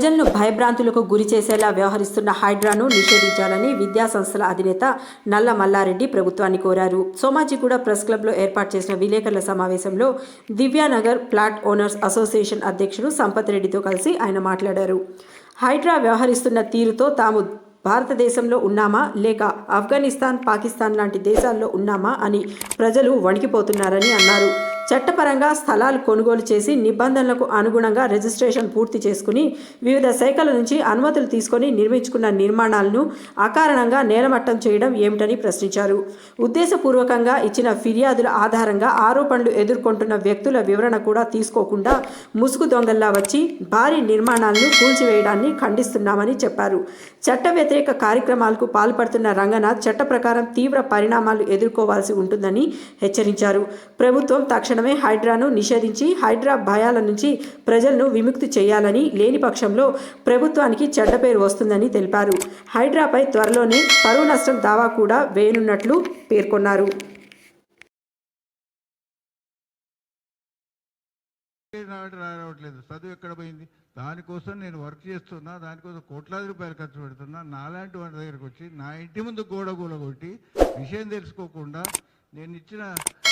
ప్రజలను భయభ్రాంతులకు గురి చేసేలా వ్యవహరిస్తున్న హైడ్రాను నిషేధించాలని విద్యాసంస్థల అధినేత నల్ల మల్లారెడ్డి ప్రభుత్వాన్ని కోరారు. సోమాజిగూడ ప్రెస్ క్లబ్లో ఏర్పాటు చేసిన విలేకరుల సమావేశంలో దివ్యానగర్ ప్లాట్ ఓనర్స్ అసోసియేషన్ అధ్యక్షుడు సంపత్ రెడ్డితో కలిసి ఆయన మాట్లాడారు. హైడ్రా వ్యవహరిస్తున్న తీరుతో తాము భారతదేశంలో ఉన్నామా? లేక ఆఫ్ఘనిస్తాన్ పాకిస్తాన్ లాంటి దేశాల్లో ఉన్నామా? అని ప్రజలు వణికిపోతున్నారని అన్నారు. చట్టపరంగా స్థలాలు కొనుగోలు చేసి నిబంధనలకు అనుగుణంగా రిజిస్ట్రేషన్ పూర్తి చేసుకుని వివిధ శాఖల నుంచి అనుమతులు తీసుకొని నిర్మించుకున్న నిర్మాణాలను అకారణంగా నేలమట్టం చేయడం ఏమిటని ప్రశ్నించారు. ఉద్దేశపూర్వకంగా ఇచ్చిన ఫిర్యాదుల ఆధారంగా ఆరోపణలు ఎదుర్కొంటున్న వ్యక్తుల వివరణ కూడా తీసుకోకుండా ముసుగు దొంగల్లా వచ్చి భారీ నిర్మాణాలను కూల్చివేయడాన్ని ఖండిస్తున్నామని చెప్పారు. చట్ట వ్యతిరేక కార్యక్రమాలకు పాల్పడుతున్న రంగనాథ్ చట్ట ప్రకారం తీవ్ర పరిణామాలు ఎదుర్కోవాల్సి ఉంటుందని హెచ్చరించారు. ప్రభుత్వం తక్షణ తక్షణమే హైడ్రాను నిషేధించి హైడ్రా భయాల నుంచి ప్రజలను విముక్తి చేయాలని లేని పక్షంలో ప్రభుత్వానికి చెడ్డ పేరు వస్తుందని తెలిపారు. హైడ్రాపై త్వరలోనే పరువు నష్టం దావా కూడా వేయనున్నట్లు పేర్కొన్నారు. రావట్లేదు. చదువు ఎక్కడ పోయింది? దానికోసం నేను వర్క్ చేస్తున్నా దానికోసం కోట్లాది రూపాయలు ఖర్చు పెడుతున్నా. నాలాంటి వాడి దగ్గరకు వచ్చి నా ఇంటి ముందు గోడ గోడ కొట్టి విషయం తెలుసుకోకుండా నేను ఇచ్చిన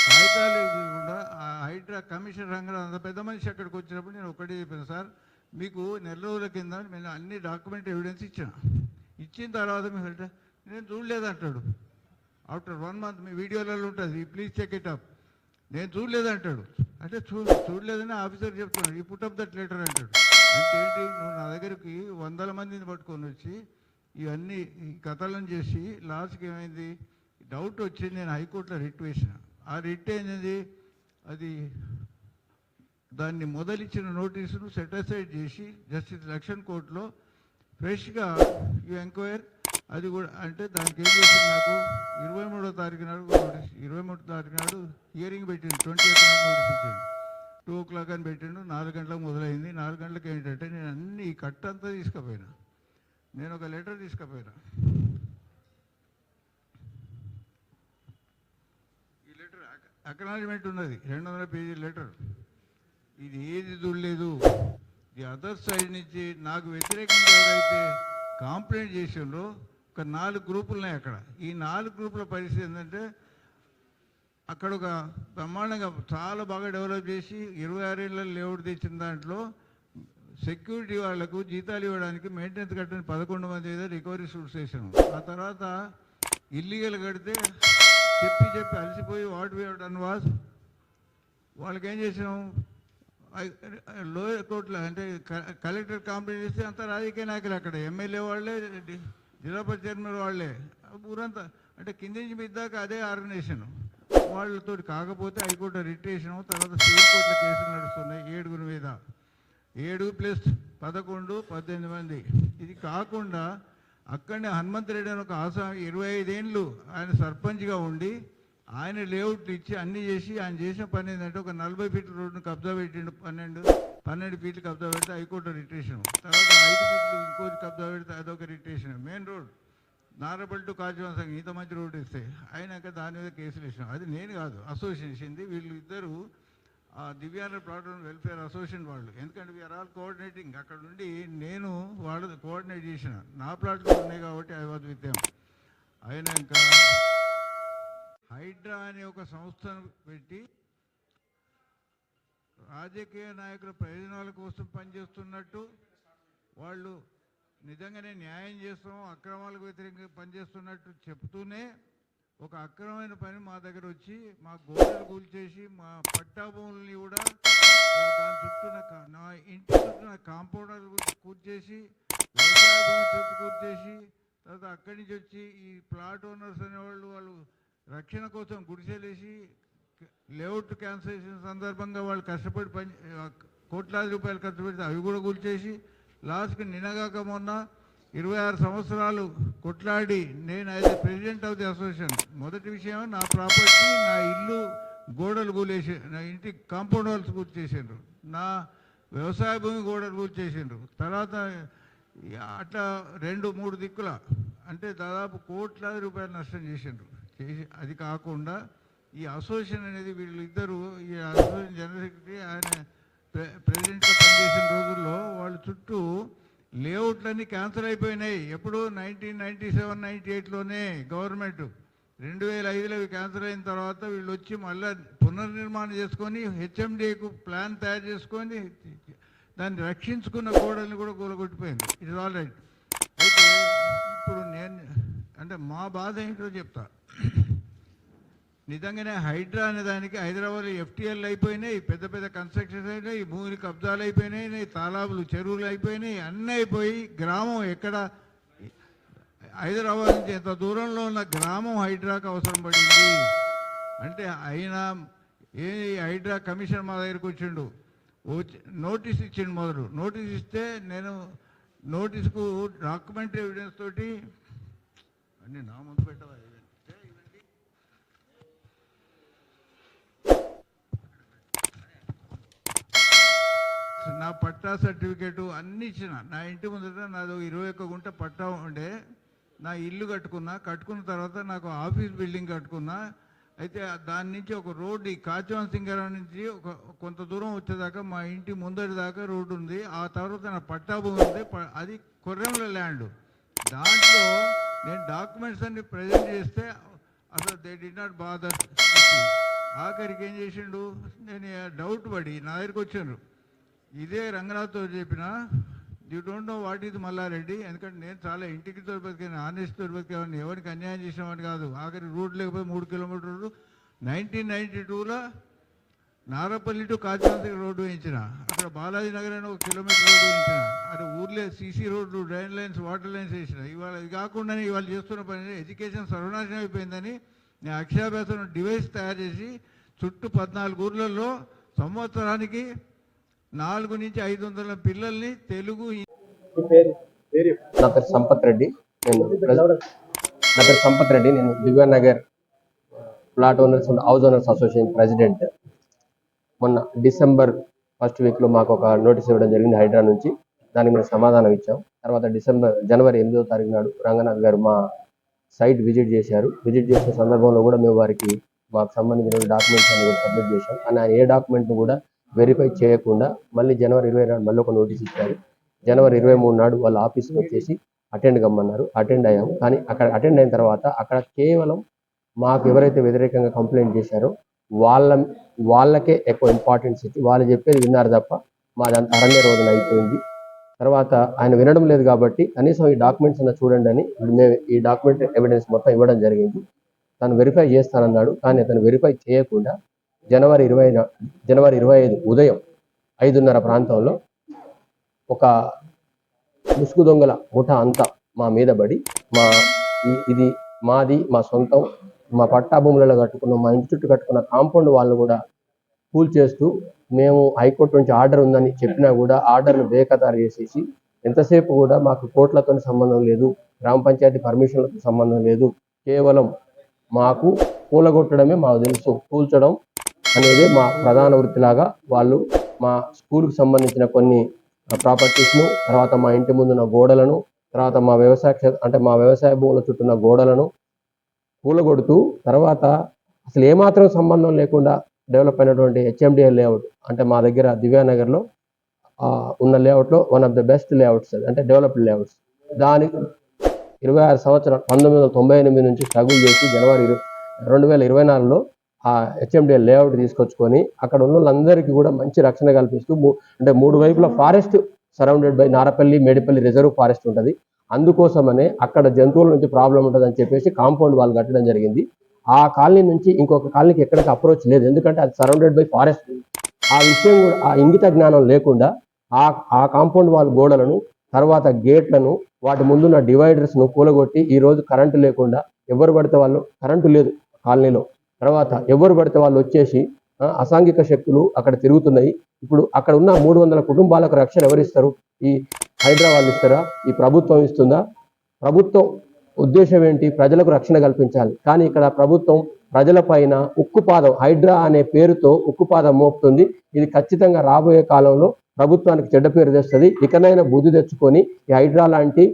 కాగితాలు కూడా ఆ హైడ్రా కమిషన్ రంగంలో అంత పెద్ద మనిషి అక్కడికి వచ్చినప్పుడు నేను ఒకటే చెప్పాను సార్ మీకు నెల రోజుల కింద నేను అన్ని డాక్యుమెంట్ ఎవిడెన్స్ ఇచ్చాను. ఇచ్చిన తర్వాత మీకు హైడ్రా నేను చూడలేదంటాడు ఆఫ్టర్ వన్ మంత్ మీ వీడియోలలో ఉంటుంది ప్లీజ్ చెక్ ఇట్ అప్ నేను చూడలేదంటాడు అంటే చూ చూడలేదని ఆఫీసర్ చెప్తున్నాడు ఈ పుట్ అప్ దట్ లెటర్ అంటాడు. అంటే ఏంటి నువ్వు నా దగ్గరికి వందల మందిని పట్టుకొని వచ్చి ఇవన్నీ ఈ కథలను చేసి లాస్ట్కి ఏమైంది? డౌట్ వచ్చింది నేను హైకోర్టులో రిట్ వేసిన. ఆ రిట్ ఏంది అది దాన్ని మొదలిచ్చిన నోటీసును సెటిసైడ్ చేసి జస్టిస్ లక్షన్ కోర్టులో ఫ్రెష్గా యూ ఎంక్వైర్ అది కూడా అంటే దానికి ఏం చేసింది నాకు? ఇరవై మూడో తారీఖు నాడు నోటీస్ ఇరవై మూడో తారీఖు నాడు హియరింగ్ పెట్టిండు ట్వంటీ ఎయిత్ నాడు నోటీస్ ఇచ్చాడు. టూ ఓ క్లాక్ అని పెట్టిండు నాలుగు గంటలకు మొదలైంది. నాలుగు గంటలకు ఏంటంటే నేను అన్ని కట్ అంతా తీసుకుపోయినా. నేను ఒక లెటర్ తీసుకుపోయినా ఈ లెటర్ అక్నాలజ్మెంట్ ఉన్నది రెండు వందల పేజీ లెటర్. ఇది ఏది చూడలేదు ది అదర్ సైడ్ నుంచి నాకు వ్యతిరేకంగా ఎవరైతే కాంప్లైంట్ చేసిండ్రో ఒక నాలుగు గ్రూపులు ఉన్నాయి అక్కడ. ఈ నాలుగు గ్రూపుల పరిస్థితి ఏంటంటే అక్కడ ఒక బ్రహ్మాండంగా చాలా బాగా డెవలప్ చేసి ఇరవై ఆరేళ్ళ లేఅవుట్ తెచ్చిన దాంట్లో సెక్యూరిటీ వాళ్ళకు జీతాలు ఇవ్వడానికి మెయింటెనెన్స్ కట్టని పదకొండు మంది ఏదో రికవరీ సూట్స్ వేసాను ఆ తర్వాత ఇల్లీగల్ కడితే చెప్పి చెప్పి అలసిపోయి వాట్ వీ డన్ వాస్ వాళ్ళకి ఏం చేసాం లోయర్ కోర్టులో అంటే కలెక్టర్ కంప్లైంట్ చేస్తే అంతా రాజకీయ నాయకులు అక్కడ. ఎమ్మెల్యే వాళ్ళే జిల్లా పరిషత్ చైర్మన్ వాళ్ళే. ఊరంతా అంటే కింది నుంచి మీద దాకా అదే ఆర్గనైజేషన్. వాళ్ళతో కాకపోతే హైకోర్టు రిటేషన్ తర్వాత సివిల్ కోర్టు కేసులు నడుస్తున్నాయి ఏడుగురి మీద. ఏడు ప్లస్ పదకొండు పద్దెనిమిది మంది. ఇది కాకుండా అక్కడనే హనుమంత్ రెడ్డి అని ఒక ఆసామి ఇరవై ఐదేళ్ళు ఆయన సర్పంచ్గా ఉండి ఆయన లేఅవుట్లు ఇచ్చి అన్ని చేసి ఆయన చేసిన పని ఏంటంటే ఒక నలభై ఫీట్ల రోడ్డును కబ్జా పెట్టిండు పన్నెండు పన్నెండు ఫీట్లు కబ్జా పెడితే హైకోర్టు రిటేషన్. తర్వాత ఐదు ఫీట్లు ఇంకోటి కబ్జా పెడితే అదొక రిటేషన్. మెయిన్ రోడ్ నారబల్ టు కాజీవంశం ఇంత మంచి రోడ్డు ఇస్తే అయినాక దాని మీద కేసులు వేసినాం. అది నేను కాదు అసోసియేషన్ వీళ్ళు ఇద్దరు ఆ దివ్యాంగ ప్లాట్ వెల్ఫేర్ అసోసియేషన్ వాళ్ళు. ఎందుకంటే వీఆర్ ఆల్ కోఆర్డినేటింగ్ అక్కడ నుండి నేను వాళ్ళు కోఆర్డినేట్ చేసిన. నా ప్లాట్లు ఉన్నాయి కాబట్టి ఐ వాజ్ విత్ అయినాక హైడ్రా అనే ఒక సంస్థను పెట్టి రాజకీయ నాయకుల ప్రయోజనాల కోసం పనిచేస్తున్నట్టు వాళ్ళు నిజంగానే న్యాయం చేస్తాం అక్రమాలకు వ్యతిరేకంగా పనిచేస్తున్నట్టు చెప్తూనే ఒక అక్రమమైన పని మా దగ్గర వచ్చి మా గోడలు కూల్చేసి మా పట్టాభూముల్ని కూడా దాని చుట్టూ నా నా ఇంటి చుట్టూ నా కాంపౌండర్ కూర్చేసి వ్యవసాయ భూమి చుట్టూ కూర్చేసి తర్వాత అక్కడి నుంచి వచ్చి ఈ ప్లాట్ ఓనర్స్ అనేవాళ్ళు వాళ్ళు రక్షణ కోసం గుడిసెలేసి లేఅవుట్ క్యాన్సలేషన్ సందర్భంగా వాళ్ళు కష్టపడి పని కోట్లాది రూపాయలు ఖర్చు పెడితే అవి కూడా కూల్చేసి లాస్ట్కి నినగాక మొన్న ఇరవై ఆరు సంవత్సరాలు కొట్లాడి నేను as president of the association మొదటి విషయం నా ప్రాపర్టీ నా ఇల్లు గోడలు కూలేసి నా ఇంటి కాంపౌండ్ వాల్స్ కూర్చేసిండ్రు నా వ్యవసాయ భూమి గోడలు కూర్చేసిండ్రు తర్వాత అట్లా రెండు మూడు దిక్కుల అంటే దాదాపు కోట్లాది రూపాయలు నష్టం చేసిండ్రు. చేసి అది కాకుండా ఈ అసోసియేషన్ అనేది వీళ్ళు ఇద్దరు ఈ అసోసియేషన్ జనరల్ సెక్రటరీ ఆయన ప్రె- ప్రెసిడెంట్గా పనిచేసిన రోజుల్లో వాళ్ళ చుట్టూ లేఅవుట్లన్నీ క్యాన్సిల్ అయిపోయినాయి. ఎప్పుడు నైన్టీన్ నైన్టీ సెవెన్ నైన్టీ ఎయిట్లోనే గవర్నమెంట్ రెండు వేల ఐదులో అవి క్యాన్సిల్ అయిన తర్వాత వీళ్ళు వచ్చి మళ్ళీ పునర్నిర్మాణం చేసుకొని హెచ్ఎండిఏకు ప్లాన్ తయారు చేసుకొని దాన్ని రక్షించుకున్న గోడల్ని కూడా కూలగొట్టిపోయింది. ఇట్ ఇస్ ఆల్ రైట్ అయితే ఇప్పుడు నేను అంటే మా బాధ ఏంటో చెప్తా. నిజంగానే హైడ్రా అనే దానికి హైదరాబాద్లో ఎఫ్టీఎల్ అయిపోయినాయి పెద్ద పెద్ద కన్స్ట్రక్షన్స్ అయినాయి భూమిని కబ్జాలు అయిపోయినాయి తాలాబులు చెరువులు అయిపోయినాయి అన్నీ అయిపోయి గ్రామం ఎక్కడ? హైదరాబాద్ నుంచి ఎంత దూరంలో ఉన్న గ్రామం హైడ్రాకు అవసరం పడింది? అంటే అయినా ఏ హైడ్రా కమిషన్ మా దగ్గరికి వచ్చిండు? వచ్చి నోటీస్ ఇచ్చిండు మొదలు. నోటీస్ ఇస్తే నేను నోటీస్కు డాక్యుమెంటరీ ఎవిడెన్స్ తోటి అన్నీ నా ముందు పెట్టాలి? నా పట్టా సర్టిఫికేటు అన్ని ఇచ్చిన. నా ఇంటి ముందట నాది ఇరవై ఒక్క గుంట పట్టా ఉండే. నా ఇల్లు కట్టుకున్నా. కట్టుకున్న తర్వాత నాకు ఆఫీస్ బిల్డింగ్ కట్టుకున్నా. అయితే దాని నుంచి ఒక రోడ్డు ఈ కాచవన్ సింగరం నుంచి ఒక కొంత దూరం వచ్చేదాకా మా ఇంటి ముందటి దాకా రోడ్డు ఉంది. ఆ తర్వాత నా పట్టా భూమి ఉంది. అది కొర్రెంల ల్యాండ్. దాంట్లో నేను డాక్యుమెంట్స్ అన్ని ప్రజెంట్ చేస్తే అసలు దే డి నాట్ బాదర్. ఆఖరికి ఏం చేసిండు? నేను డౌట్ పడి నా దగ్గరికి వచ్చిండ్రు. ఇదే రంగనాథ్తో చెప్పిన you don't know what is Malla Reddy ఎందుకంటే నేను చాలా ఇంటికి తోడు బతికాను ఆనెస్ట్ తోడు బతికేవాడిని ఎవరికి అన్యాయం చేసేవాడిని కాదు. ఆఖరి రూట్ లేకపోతే మూడు కిలోమీటర్లు నైన్టీన్ నైన్టీ టూలో నారపల్లి టు కాచినంత రోడ్డు వేయించిన అక్కడ బాలాజీ నగర్ అని ఒక కిలోమీటర్ రోడ్డు వేయించిన అక్కడ ఊర్లే సీసీ రోడ్లు డ్రైన్ లైన్స్ వాటర్ లైన్స్ వేసిన. ఇవాళ ఇది కాకుండానే ఇవాళ చేస్తున్న పని ఎడ్యుకేషన్ సర్వనాశనం అయిపోయిందని నేను అక్షరాభ్యాసం డివైస్ తయారు చేసి చుట్టూ పద్నాలుగు ఊర్లలో సంవత్సరానికి నాలుగు నుంచి ఐదు వందల పిల్లల్ని తెలుగు నా పేరు సంపత్ రెడ్డి. నేను నా పేరు సంపత్ రెడ్డి. నేను Divya Nagar plot owners and house owners association president మొన్న డిసెంబర్ ఫస్ట్ వీక్లో మాకు ఒక నోటీస్ ఇవ్వడం జరిగింది హైడ్రా నుంచి. దానికి మేము సమాధానం ఇచ్చాం. తర్వాత డిసెంబర్ జనవరి ఎనిమిదో తారీఖు నాడు రంగనాథ్ గారు మా సైట్ విజిట్ చేశారు. విజిట్ చేసిన సందర్భంలో కూడా మేము వారికి మాకు సంబంధించిన డాక్యుమెంట్స్ అన్ని కూడా సబ్మిట్ చేశాం. కానీ ఆయన ఏ డాక్యుమెంట్ కూడా వెరిఫై చేయకుండా మళ్ళీ జనవరి ఇరవై నాడు మళ్ళీ ఒక నోటీస్ ఇచ్చారు. జనవరి ఇరవై మూడు నాడు వాళ్ళ ఆఫీస్కి వచ్చేసి అటెండ్ కమ్మన్నారు. అటెండ్ అయ్యాము. కానీ అక్కడ అటెండ్ అయిన తర్వాత అక్కడ కేవలం మాకు ఎవరైతే వ్యతిరేకంగా కంప్లైంట్ చేశారో వాళ్ళ వాళ్ళకే ఎక్కువ ఇంపార్టెన్స్ ఇచ్చి వాళ్ళు చెప్పేది విన్నారు తప్ప మాదంతా అరణ్య రోజున అయిపోయింది. తర్వాత ఆయన వినడం లేదు కాబట్టి కనీసం ఈ డాక్యుమెంట్స్ అన్న చూడండి అని మేము ఈ డాక్యుమెంట్ ఎవిడెన్స్ మొత్తం ఇవ్వడం జరిగింది. తను వెరిఫై చేస్తానన్నాడు. కానీ అతను వెరిఫై చేయకుండా జనవరి ఇరవై జనవరి ఇరవై ఐదు ఉదయం ఐదున్నర ప్రాంతంలో ఒక ముసుగు దొంగల ముఠ అంతా మా మీద పడి మా ఇది మాది మా సొంతం మా పట్టా భూములలో కట్టుకున్న మా ఇంటి చుట్టూ కట్టుకున్న కాంపౌండ్ వాళ్ళు కూడా కూల్ చేస్తూ మేము హైకోర్టు నుంచి ఆర్డర్ ఉందని చెప్పినా కూడా ఆర్డర్ను బేఖతారు చేసేసి ఎంతసేపు కూడా మాకు కోర్టులతో సంబంధం లేదు గ్రామ పంచాయతీ పర్మిషన్లతో సంబంధం లేదు కేవలం మాకు కూలగొట్టడమే మాకు తెలుసు కూల్చడం అనేది మా ప్రధాన వృత్తిలాగా వాళ్ళు మా స్కూల్కి సంబంధించిన కొన్ని ప్రాపర్టీస్ను తర్వాత మా ఇంటి ముందున్న గోడలను తర్వాత మా వ్యవసాయ అంటే మా వ్యవసాయ భూముల చుట్టూన్న గోడలను కూలగొడుతూ తర్వాత అసలు ఏమాత్రం సంబంధం లేకుండా డెవలప్ అయినటువంటి హెచ్ఎండిఎల్ లేఅవుట్ అంటే మా దగ్గర దివ్యానగర్లో ఉన్న లేఅవుట్లో one of the best layouts అంటే డెవలప్డ్ లేఅవుట్స్ దానికి ఇరవై ఆరు సంవత్సరాలు పంతొమ్మిది వందల తొంభై ఎనిమిది నుంచి స్ట్రగుల్ చేసి జనవరి ఇరు- రెండు వేల ఇరవై నాలుగులో ఆ హెచ్ఎండిఎల్ లేఅవుట్ తీసుకొచ్చుకొని అక్కడ ఉన్న వాళ్ళందరికీ కూడా మంచి రక్షణ కల్పిస్తూ మూ- అంటే మూడు వైపుల forest surrounded by Narapally Medipally reserve forest ఉంటుంది. అందుకోసమనే అక్కడ జంతువుల నుంచి ప్రాబ్లం ఉంటుందని చెప్పేసి కాంపౌండ్ వాళ్ళు కట్టడం జరిగింది. ఆ కాలనీ నుంచి ఇంకొక కాలనీకి ఎక్కడికి అప్రోచ్ లేదు. ఎందుకంటే అది సరౌండెడ్ బై ఫారెస్ట్ ఆ విషయం కూడా ఆ ఇంగిత జ్ఞానం లేకుండా ఆ ఆ కాంపౌండ్ వాళ్ళ గోడలను తర్వాత గేట్లను వాటి ముందున్న డివైడర్స్ను కూలగొట్టి ఈ రోజు కరెంటు లేకుండా ఎవరు పడితే వాళ్ళు కరెంటు లేదు కాలనీలో. తర్వాత ఎవరు పడితే వాళ్ళు వచ్చేసి అసాంఘిక శక్తులు అక్కడ తిరుగుతున్నాయి. ఇప్పుడు అక్కడ ఉన్న మూడు వందల కుటుంబాలకు రక్షణ ఎవరిస్తారు? ఈ హైదరాబాద్ ఇస్తారా? ఈ ప్రభుత్వం ఇస్తుందా? ప్రభుత్వం ఉద్దేశం ఏంటి? ప్రజలకు రక్షణ కల్పించాలి. కానీ ఇక్కడ ప్రభుత్వం ప్రజలపైన ఉక్కుపాదం హైడ్రా అనే పేరుతో ఉక్కుపాదం మోపుతుంది. ఇది ఖచ్చితంగా రాబోయే కాలంలో ప్రభుత్వానికి చెడ్డ పేరు తెస్తుంది. ఇకనైనా బుద్ధి తెచ్చుకొని ఈ హైడ్రా లాంటి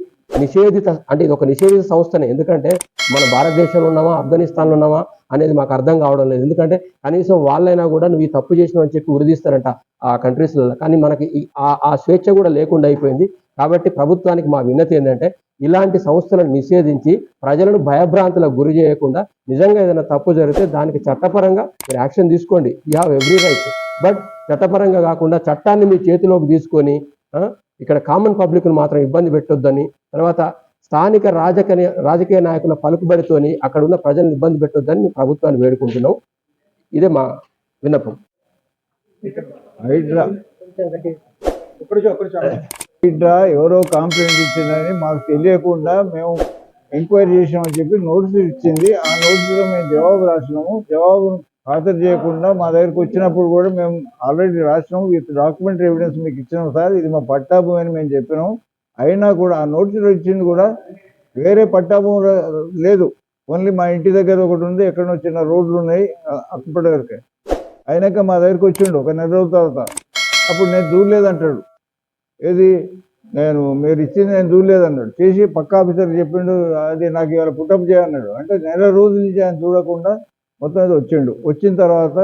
నిషేధిత అంటే ఇది ఒక నిషేధిత సంస్థనే. ఎందుకంటే మన భారతదేశంలో ఉన్నామా ఆఫ్ఘనిస్తాన్లో ఉన్నామా అనేది మాకు అర్థం కావడం లేదు. ఎందుకంటే కనీసం వాళ్ళైనా కూడా నువ్వు ఈ తప్పు చేసినావు అని చెప్పి ఉరిదీస్తారంట ఆ కంట్రీస్లలో కానీ మనకి ఆ- ఆ స్వేచ్ఛ కూడా లేకుండా అయిపోయింది. కాబట్టి ప్రభుత్వానికి మా విన్నతి ఏంటంటే ఇలాంటి సంస్థలను నిషేధించి ప్రజలను భయభ్రాంతులకు గురి చేయకుండా నిజంగా ఏదైనా తప్పు జరిగితే దానికి చట్టపరంగా మీరు యాక్షన్ తీసుకోండి. You have every right. But చట్టపరంగా కాకుండా చట్టాన్ని మీ చేతిలోకి తీసుకొని ఇక్కడ కామన్ పబ్లిక్ను మాత్రం ఇబ్బంది పెట్టొద్దని తర్వాత స్థానిక రాజకీయ రాజకీయ నాయకుల పలుకుబడితోని అక్కడ ఉన్న ప్రజలను ఇబ్బంది పెట్టొద్దని ప్రభుత్వాన్ని వేడుకుంటున్నాం. ఇదే మా విన్నపం. హైడ్రా. హైడ్రా ఎవరో కంప్లైంట్ ఇచ్చిందని మాకు తెలియకుండా మేము ఎంక్వైరీ చేసామని చెప్పి నోటీసు ఇచ్చింది. ఆ నోటీసులో మేము జవాబు రాసినాము. జవాబు ఖాతరు చేయకుండా మా దగ్గరికి వచ్చినప్పుడు కూడా మేము ఆల్రెడీ రాసినాం విత్ డాక్యుమెంటరీ ఎవిడెన్స్ మీకు ఇచ్చినాం సార్. ఇది మా పట్టాభూమి అని మేము చెప్పినాం అయినా కూడా ఆ నోటీసులు ఇచ్చింది కూడా వేరే పట్టాభూమి లేదు. ఓన్లీ మా ఇంటి దగ్గర ఒకటి ఉంది. ఎక్కడో చిన్న రోడ్లు ఉన్నాయి. అప్పటి వరకే. అయినాక మా దగ్గరికి వచ్చిండు ఒక నెల రోజుల తర్వాత. అప్పుడు నేను చూడలేదు అంటాడు ఏది? నేను మీరు ఇచ్చింది నేను చూడలేదు అన్నాడు చేసి పక్క ఆఫీసర్ చెప్పిండు అది నాకు ఇవాళ పుట్టప్ చేయన్నాడు అంటే నెల రోజుల నుంచి ఆయన చూడకుండా మొత్తం మీద వచ్చిండు. వచ్చిన తర్వాత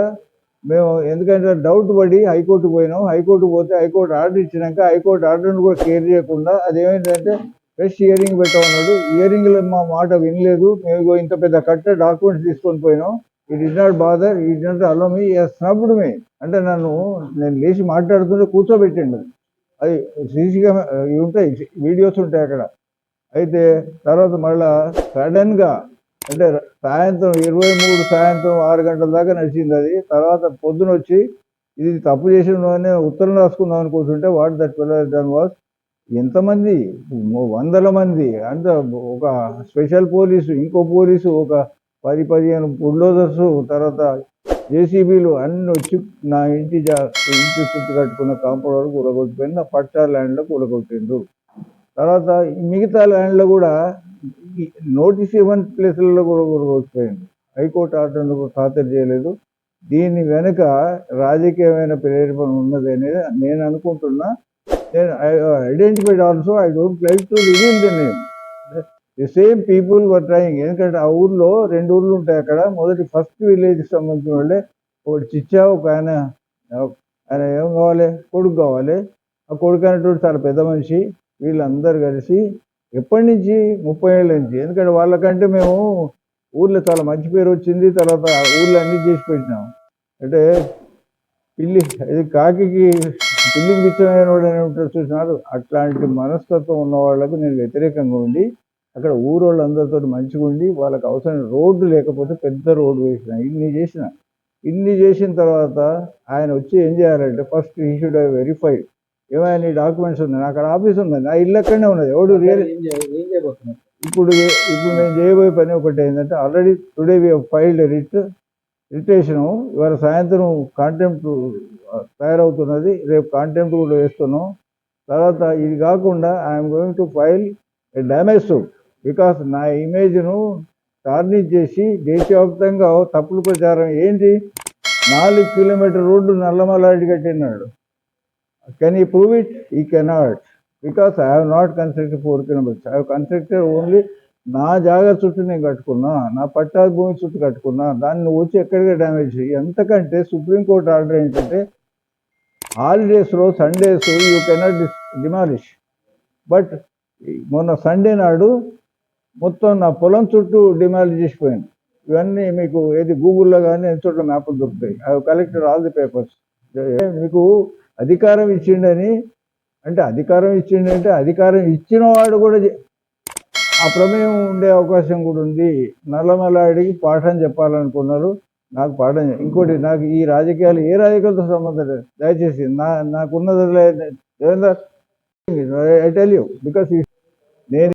మేము ఎందుకంటే డౌట్ పడి హైకోర్టు పోయినాం. హైకోర్టు పోతే హైకోర్టు ఆర్డర్ ఇచ్చినాక హైకోర్టు ఆర్డర్ని కూడా కేర్ చేయకుండా అది ఏమైందంటే ఫ్రెష్ హియరింగ్ పెట్టమన్నాడు హియరింగ్లో మా మాట వినలేదు. మేము ఇంత పెద్ద కట్ట డాక్యుమెంట్స్ తీసుకొని పోయినాం. It is not bother it not allow me snubbed me అంటే నన్ను నేను లేచి మాట్లాడుతుంటే కూర్చోబెట్టిండు. అది సీసీగా ఇవి ఉంటాయి వీడియోస్ ఉంటాయి అక్కడ. అయితే తర్వాత మళ్ళీ సడన్గా అంటే సాయంత్రం ఇరవై మూడు సాయంత్రం ఆరు గంటల దాకా నడిచింది అది. తర్వాత పొద్దున వచ్చి ఇది తప్పు చేసిన ఉత్తరం రాసుకుందాం అనుకుంటుంటే కూర్చుంటే వాట్ దట్ దాన్ వాస్. ఎంతమంది? వందల మంది. అంత ఒక స్పెషల్ పోలీసు ఇంకో పోలీసు ఒక పది పదిహేను బుల్డోజర్స్ తర్వాత జేసీబీలు అన్ని వచ్చి నా ఇంటి జా- ఇంటి చుట్టూ కట్టుకున్న కాంపౌండ్ వరకు కూలగొట్టిపోయింది నా పట్టా ల్యాండ్లో కూలగొట్టిండ్రు తర్వాత మిగతా ల్యాండ్లో కూడా నోటీస్ ఇవ్వని ప్లేసులలో కూడా వచ్చిపోయింది హైకోర్టు ఆర్డర్ను కూడా ఖాతరు చేయలేదు. దీని వెనుక రాజకీయమైన ప్రేరేపణ ఉన్నది అనేది నేను అనుకుంటున్నా. నేను identified also I don't like to reveal the name the same people were trying ఎందుకంటే ఆ ఊర్లో రెండు ఊర్లు ఉంటాయి అక్కడ. మొదటి ఫస్ట్ విలేజ్కి సంబంధించిన వాళ్ళే. ఒకటి చిచ్చా ఒక ఆయన ఆయన ఏం కావాలి? కొడుకు కావాలి. ఆ కొడుకు అనేటువంటి చాలా పెద్ద మనిషి. వీళ్ళందరూ కలిసి ఎప్పటి నుంచి? ముప్పై ఏళ్ళ నుంచి. ఎందుకంటే వాళ్ళకంటే మేము ఊర్లో చాలా మంచి పేరు వచ్చింది తర్వాత ఊళ్ళో ఊర్లో అన్ని చేసి పెట్టినాం. అంటే పిల్లి ఇది కాకికి పిల్లికి పిచ్చమైన వాడు అని ఉంటారు చూసినారు. అట్లాంటి మనస్తత్వం ఉన్న వాళ్ళకు నేను వ్యతిరేకంగా ఉండి అక్కడ ఊరోళ్ళందరితో మంచిగా ఉండి వాళ్ళకి అవసరం రోడ్డు లేకపోతే పెద్ద రోడ్డు వేసిన ఇన్ని చేసిన. ఇన్ని చేసిన తర్వాత ఆయన వచ్చి ఏం చేయాలంటే ఫస్ట్ ఈ షుడ్ హ్యావ్ వెరిఫైడ్ ఏమైనా నీ డాక్యుమెంట్స్ ఉన్నాయి? అక్కడ ఆఫీస్ ఉంది నా ఇల్లు అక్కడనే ఉన్నది. ఎవడు రియల్ ఇప్పుడు ఇప్పుడు నేను చేయబోయే పని ఒకటి ఏంటంటే already today we filed writ రిటేషను ఇవాళ సాయంత్రం కాంటెంప్ట్ తయారవుతున్నది. రేపు కాంటెంప్ట్ కూడా వేస్తున్నాం. తర్వాత ఇది కాకుండా I'm going to file a damage suit because నా ఇమేజ్ను టార్నిష్ చేసి దేశవ్యాప్తంగా తప్పుడు ప్రచారం. ఏంటి? నాలుగు కిలోమీటర్ రోడ్డు నల్లమలాడి కట్టినాడు can he prove it he cannot because I have not constructed four kilometres I have constructed only నా జాగా చుట్టూ నేను కట్టుకున్నా నా పట్టా భూమి చుట్టూ కట్టుకున్నా దాన్ని నువ్వు వచ్చి ఎక్కడికి డ్యామేజ్ చేయి ఎంతకంటే సుప్రీంకోర్టు ఆర్డర్ ఏంటంటే హాలిడేస్లో Sundays you cannot demolish but మొన్న సండే నాడు మొత్తం నా పొలం చుట్టూ డిమాలిష్ చేసిపోయింది ఇవన్నీ మీకు ఏది గూగుల్లో కానీ ఎన్ని చోట్ల మ్యాప్లు దొరుకుతాయి? I collected all the papers మీకు అధికారం ఇచ్చిండని అంటే అధికారం ఇచ్చిండంటే అధికారం ఇచ్చిన వాడు కూడా ఆ ప్రమేయం ఉండే అవకాశం కూడా ఉంది. నల్లమలాడికి పాఠం చెప్పాలనుకున్నారు. నాకు పాఠం ఇంకోటి నాకు ఈ రాజకీయాలు ఏ రాజకీయాలతో సంబంధం లేదు. దయచేసి నా నాకున్నది Devender I tell you because నేను